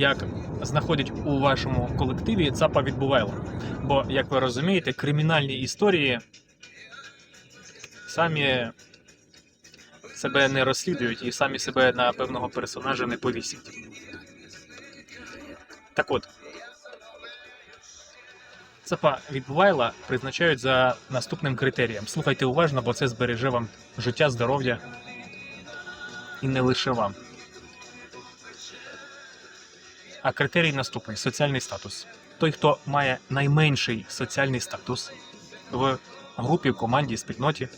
як знаходять у вашому колективі ЦАПа відбувайло. Бо, як ви розумієте, кримінальні історії самі себе не розслідують і самі себе на певного персонажа не повісять. Так от, ЦАПа відбувайла призначають за наступним критерієм. Слухайте уважно, бо це збереже вам життя, здоров'я і не лише вам. А критерій наступний соціальний статус. Той, хто має найменший соціальний статус в групі, в команді, спільноті,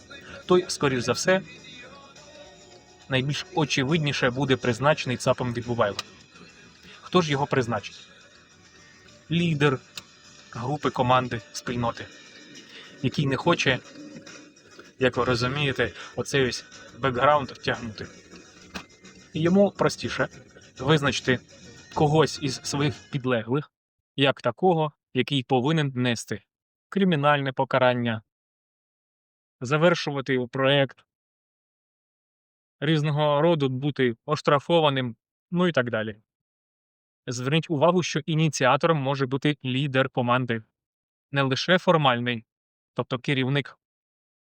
той, скоріш за все, найбільш очевидніше буде призначений ЦАПом відбувайло. Хто ж його призначить? Лідер групи, команди, спільноти, який не хоче, як ви розумієте, оцей ось бекграунд тягнути. Йому простіше визначити когось із своїх підлеглих як такого, який повинен нести кримінальне покарання, завершувати проект, різного роду бути оштрафованим, ну і так далі. Зверніть увагу, що ініціатором може бути лідер команди, не лише формальний, тобто керівник,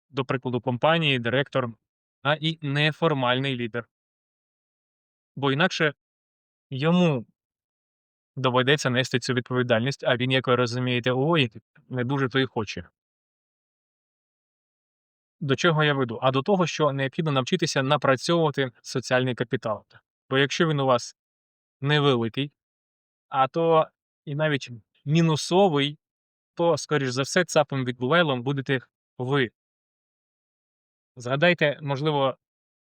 до прикладу, компанії, директор, а і неформальний лідер. Бо інакше йому доведеться нести цю відповідальність, а він, як ви розумієте, ой, не дуже то й хоче. До чого я веду? А до того, що необхідно навчитися напрацьовувати соціальний капітал. Бо якщо він у вас невеликий, а то і навіть мінусовий, то, скоріш за все, цапом відбувайлом будете ви. Згадайте, можливо,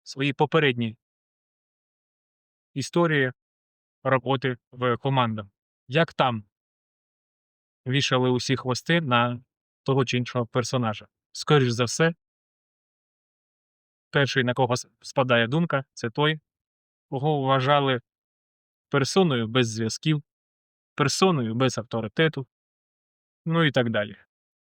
свої попередні історії роботи в командах. Як там вішали усі хвости на того чи іншого персонажа? Скоріш за все, перший, на кого спадає думка, це той, кого вважали персоною без зв'язків, персоною без авторитету, ну і так далі.